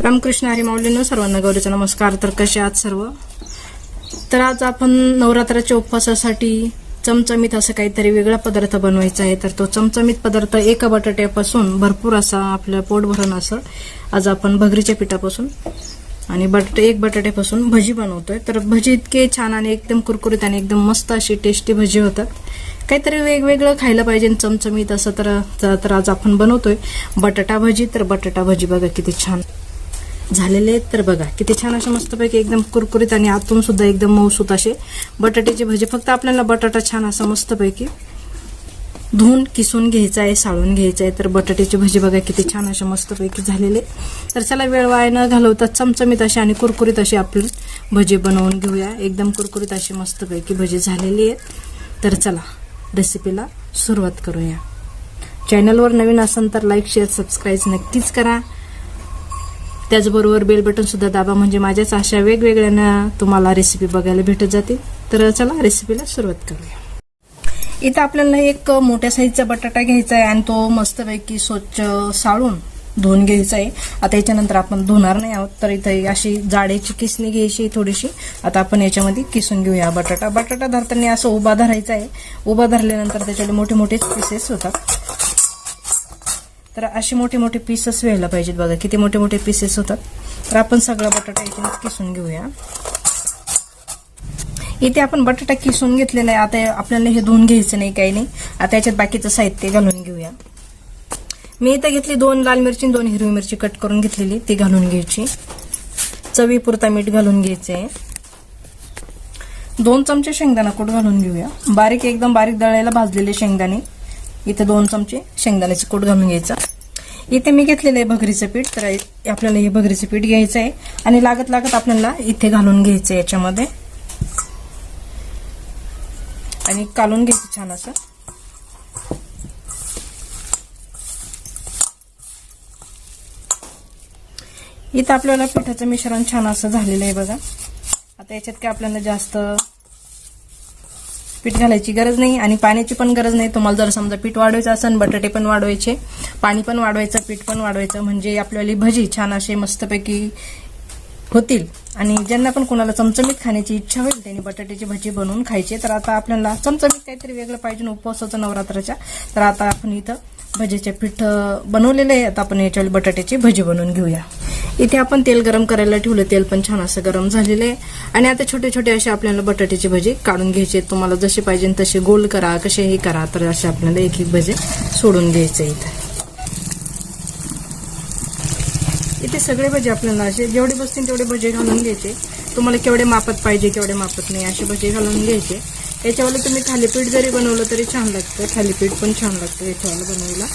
रामकृष्ण हरी माऊलीनं सर्वांना गौरीचा नमस्कार. तर कसे आहात सर्व? तर आज आपण नवरात्राच्या उपवासासाठी चमचमीत असं काहीतरी वेगळा पदार्थ बनवायचा आहे. तर तो चमचमीत पदार्थ एका बटाट्यापासून भरपूर असा आपलं पोट असं आज आपण भगरीच्या पिठापासून आणि बटाटे एक बटाट्यापासून भजी बनवतोय. तर भजी इतके छान आणि एकदम कुरकुरीत आणि एकदम मस्त अशी टेस्टी भजी होतात. काहीतरी वेगवेगळं खायला पाहिजे चमचमीत असं तर तर आज आपण बनवतोय. बटाटा भजी तर बटाटा भजी बघा किती छान. झालेले आहेत तर बघा किती छान असे मस्तपैकी एकदम कुरकुरीत आणि आतून सुद्धा एकदम मऊसूत असे बटाट्याची भजी. फक्त आपल्याला बटाटा छान असा मस्तपैकी धुवून किसून घ्यायचं आहे साळून घ्यायचं आहे. तर बटाट्याची भजी बघा किती छान असे मस्तपैकी झालेले तर चला वेळ वाया न घालवता चमचमीत अशी आणि कुरकुरीत अशी आपली भजी बनवून घेऊया. एकदम कुरकुरीत अशी मस्तपैकी भजी झालेली आहेत. तर चला रेसिपीला सुरुवात करूया. चॅनलवर नवीन असाल तर लाईक शेअर सबस्क्राईब नक्कीच करा. त्याचबरोबर बेल बटन सुद्धा दाबा. म्हणजे माझ्याच अशा वेगवेगळ्या तुम्हाला रेसिपी बघायला भेटत जातील. तर चला रेसिपीला सुरुवात करूया. इथं आपल्याला एक मोठ्या साईजचा बटाटा घ्यायचा आहे आणि तो मस्तपैकी स्वच्छ साळून धुवून घ्यायचा आहे. आता याच्यानंतर आपण धुणार नाही आहोत. तर इथं अशी जाडीची किसणी घ्यायची थोडीशी. आता आपण याच्यामध्ये किसून घेऊया बटाटा. बटाटा धरताना असं उभा धरायचा आहे. उभा धरल्यानंतर त्याच्याकडे मोठे मोठे पीसेस होतात. तर असे मोठे मोठे पीसेस व्हायला पाहिजेत बघा. किती मोठे मोठे पीसेस होतात. तर आपण सगळा बटाटा इथे किसून घेऊया. इथे आपण बटाटा किसून घेतलेला आहे. आता आपल्याला हे धुवून घ्यायचं नाही काही नाही. आता याच्यात बाकीचं साहित्य घालून घेऊया. मी इथं घेतली दोन लाल मिरची दोन हिरवी मिरची कट करून घेतलेली. ती घालून घ्यायची. चवीपुरता मीठ घालून घ्यायचे दोन चमचे शेंगदाणा कूट घालून घेऊया. बारीक एकदम बारीक दळायला भाजलेले शेंगदाणे. इथे दोन चमचे शेंगदाण्याचे कूट घालून घ्यायचा. इथे मी घेतलेलं आहे भगरीचं पीठ तर आपल्याला हे भगरीचं पीठ घ्यायचं आहे. आणि लागत लागत आपल्याला इथे घालून घ्यायचं याच्यामध्ये. आणि कालून घ्यायचं छान असं. इथं आपल्याला पिठाचं मिश्रण छान असं झालेलं आहे बघा. आता याच्यात काय आपल्याला जास्त पीठ घालायची गरज नाही आणि पाण्याची पण गरज नाही. तुम्हाला जर समजा पीठ वाढवायचं असेल बटाटे पण वाढवायचे पाणी पण वाढवायचं पीठ पण वाढवायचं म्हणजे आपल्याला भजी छान असे मस्तपैकी होतील. आणि ज्यांना पण कोणाला चमचमीत खाण्याची इच्छा होईल त्यांनी बटाट्याची भजी बनवून खायची. तर आता आपल्याला चमचमीत काहीतरी वेगळं पाहिजे उपवासाचं नवरात्राच्या? तर आता आपण इथं भजीचे पीठ बनवलेलं आहे आता आपण याच्यावर बटाट्याची भजी बनवून घेऊया. इथे आपण तेल गरम करायला ठेवलं. तेल पण छान असं गरम झालेलं आहे. आणि आता छोटे छोटे असे आपल्याला बटाट्याची भजी काढून घ्यायचे तुम्हाला जसे पाहिजे तसे गोल करा कसे हे करा. तर असे आपल्याला एक एक भजे सोडून घ्यायचे इथे. इथे सगळे भजे आपल्याला असे जेवढे बसतील तेवढे भजे घालून घ्यायचे. तुम्हाला केवढे मापत पाहिजे केवढे मापत नाही असे भजे घालून घ्यायचे. याच्यावाला तुम्ही थालीपीठ जरी बनवलं तरी छान लागतं. थालीपीठ पण छान लागतं याच्यावाला बनवायला.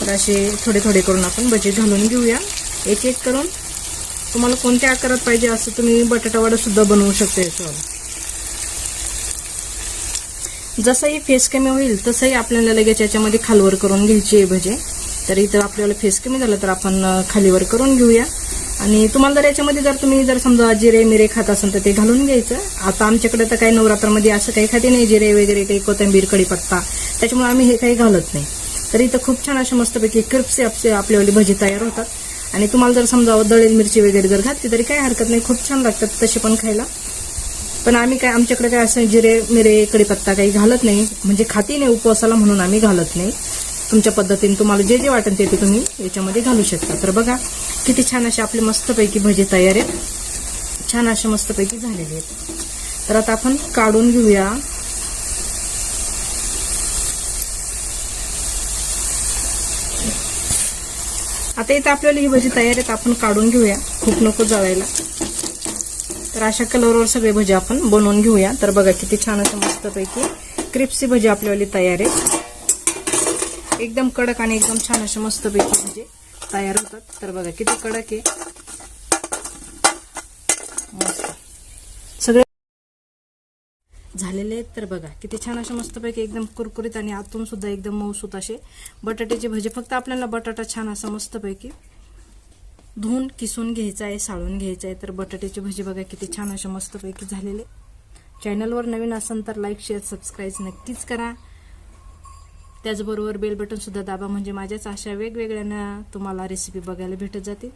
तर असे थोडे थोडे करून आपण भजे घालून घेऊया. एक एक करून तुम्हाला कोणत्या आकारात पाहिजे असं तुम्ही बटाटा सुद्धा बनवू शकता याच्यावर. जसंही फेस कमी होईल तसंही आपल्याला लगेच याच्यामध्ये खालवर करून घ्यायची आहे भजे. तर इथं आपल्याला फेस कमी झालं तर आपण खालीवर करून घेऊया. आणि तुम्हाला जर याच्यामध्ये जर तुम्ही जर समजा जिरे मिरे खात असाल तर ते घालून घ्यायचं. आता आमच्याकडे तर काही नवरात्रामध्ये असं काही खाते नाही जिरे वगैरे काही कोथिंबीर कढीपत्ता. त्याच्यामुळे आम्ही हे काही घालत नाही. तर इथं खूप छान अशा मस्तपैकी क्रिप्से आपसे आपल्यावाली भजी तयार होतात. आणि तुम्हाला जर समजा दळेल मिरची वगैरे जर घातली तरी काही हरकत नाही. खूप छान लागतात तसे पण खायला. पण आम्ही काय आमच्याकडे काय असं जिरे मिरे कडीपत्ता काही घालत नाही. म्हणजे खाती नाही उपवासाला म्हणून आम्ही घालत नाही. तुमच्या पद्धतीने तुम्हाला जे जे वाटेल ते ते तुम्ही याच्यामध्ये घालू शकता. तर बघा किती छान असे आपले मस्तपैकी भजी तयार आहेत. छान असे मस्तपैकी झालेले आहेत. तर आता आपण काढून घेऊया. आता इथे आपल्याला ही भजी तयार आहेत आपण काढून घेऊया. खूप नको जळायला. तर अशा कलरवर सगळे भजी आपण बनवून घेऊया. तर बघा किती छान असं मस्तपैकी क्रिप्सी भजी आपल्यावाली तयार आहे एकदम कडक आणि एकदम छान असे मस्तपैकी भजी तयार होतात. तर बघा किती कडक आहे मस्त सगळे झालेले आहेत. तर बघा किती छान असे मस्तपैकी एकदम कुरकुरीत आणि आतून सुद्धा एकदम मऊसूत असे बटाट्याचे भजी. फक्त आपल्याला बटाटा छान असा मस्तपैकी धुवून किसून घ्यायचा आहे साळून घ्यायचा आहे तर बटाट्याची भजी बघा किती छान अशा मस्तपैकी झालेले. चॅनलवर नवीन असाल तर लाईक शेअर सबस्क्राईब नक्कीच करा. त्याचबरोबर बेल बटन सुद्धा दाबा म्हणजे माझ्याच अशा वेगवेगळ्या तुम्हाला रेसिपी बघायला भेटत जातील.